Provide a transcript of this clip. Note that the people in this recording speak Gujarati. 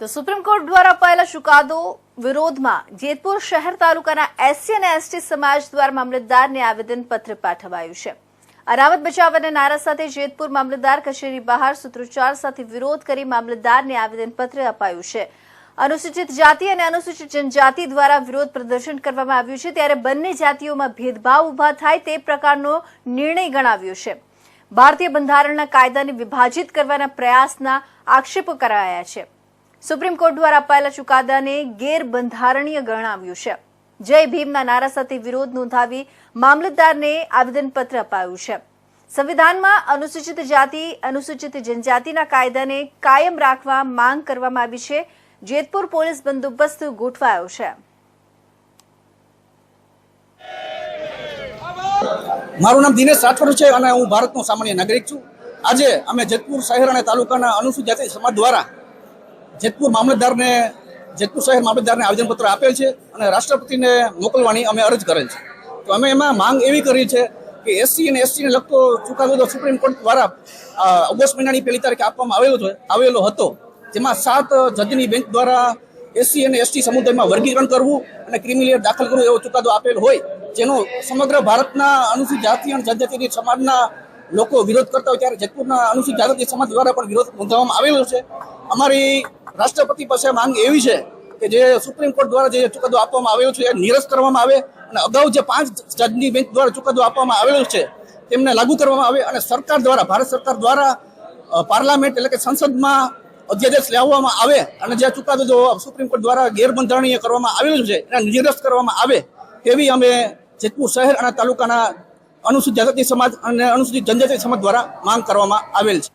તો સુપ્રીમ કોર્ટ દ્વારા અપાયેલા ચુકાદો વિરોધમાં જેતપુર શહેર તાલુકાના એસસી અને એસટી સમાજ દ્વારા મામલતદારને આવેદનપત્ર પાઠવાયું છે. અનામત બચાવ અને નારા સાથે જેતપુર મામલતદાર કચેરી બહાર સૂત્રોચ્ચાર સાથે વિરોધ કરી મામલતદારને આવેદનપત્ર અપાયું છે. અનુસૂચિત જાતિ અને અનુસૂચિત જનજાતિ દ્વારા વિરોધ પ્રદર્શન કરવામાં આવ્યું છે ત્યારે બંને જાતિઓમાં ભેદભાવ ઊભા થાય તે પ્રકારનો નિર્ણય ગણાવ્યો છે. ભારતીય બંધારણના કાયદાને વિભાજિત કરવાના પ્રયાસના આક્ષેપો કરાયા છે. સુપ્રીમ કોર્ટ દ્વારા અપાયેલા ચુકાદાને ગેરબંધારણીય ગણાવ્યું છે. જય ભીમના નારા સાથે વિરોધ નોંધાવી મામલતદારને આવેદનપત્ર અપાયું છે. સંવિધાનમાં અનુસૂચિત જાતિ, અનુસૂચિત જનજાતિના કાયદાને કાયમ રાખવા માંગ કરવામાં આવી છે. જેતપુર પોલીસ બંદોબસ્ત ગોઠવાયો છે. મારું નામ દિનેશ રાઠોડ છે અને હું ભારતનો સામાન્ય નાગરિક છું. આજે અમે જેતપુર શહેર અને તાલુકાના અનુસૂચિત જાતિ સમાજ દ્વારા જેતપુર મામલતદારને, જેતપુર શહેર મામલતદારને આવેદનપત્ર આપેલ છે અને રાષ્ટ્રપતિને મોકલવાની અમે અરજ કરેલ છે. તો અમે એમાં માંગ એવી કરી છે કે એસસી અને એસટીને લગતો ચુકાદો સુપ્રીમ કોર્ટ દ્વારા ઓગસ્ટ મહિનાની પહેલી તારીખે આપવામાં આવેલો છે આવેલો હતો. જેમાં સાત જજની બેન્ચ દ્વારા એસસી અને એસટી સમુદાયમાં વર્ગીકરણ કરવું અને ક્રિમિનલ દાખલ કરવું એવો ચુકાદો આપેલ હોય, જેનો સમગ્ર ભારતના અનુસૂચિત જાતિ અને જનજાતિ સમાજના લોકો વિરોધ કરતા હોય ત્યારે જેતપુરના અનુસૂચિત જાતિ સમાજ દ્વારા પણ વિરોધ નોંધવામાં આવેલો છે. અમારી રાષ્ટ્રપતિ પાસે માંગ એવી છે કે જે સુપ્રીમ કોર્ટ દ્વારા જે ચુકાદો આપવામાં આવ્યો છે, એ નિરસ્ત કરવામાં આવે અને અગાઉ જે પાંચ જજની બેન્ચ દ્વારા ચુકાદો આપવામાં આવેલો છે, તેમને લાગુ કરવામાં આવે અને સરકાર દ્વારા, ભારત સરકાર દ્વારા પાર્લામેન્ટ એટલે કે સંસદમાં અધ્યાદેશ લાવવામાં આવે અને જે ચુકાદો જો સુપ્રીમ કોર્ટ દ્વારા ગેરબંધારણીય કરવામાં આવેલું છે, એને નિરસ્ત કરવામાં આવે તેવી અમે જેતપુર શહેર અને તાલુકાના અનુસૂચિત જાતિ સમાજ અને અનુસૂચિત જનજાતિ સમાજ દ્વારા માંગ કરવામાં આવેલ છે.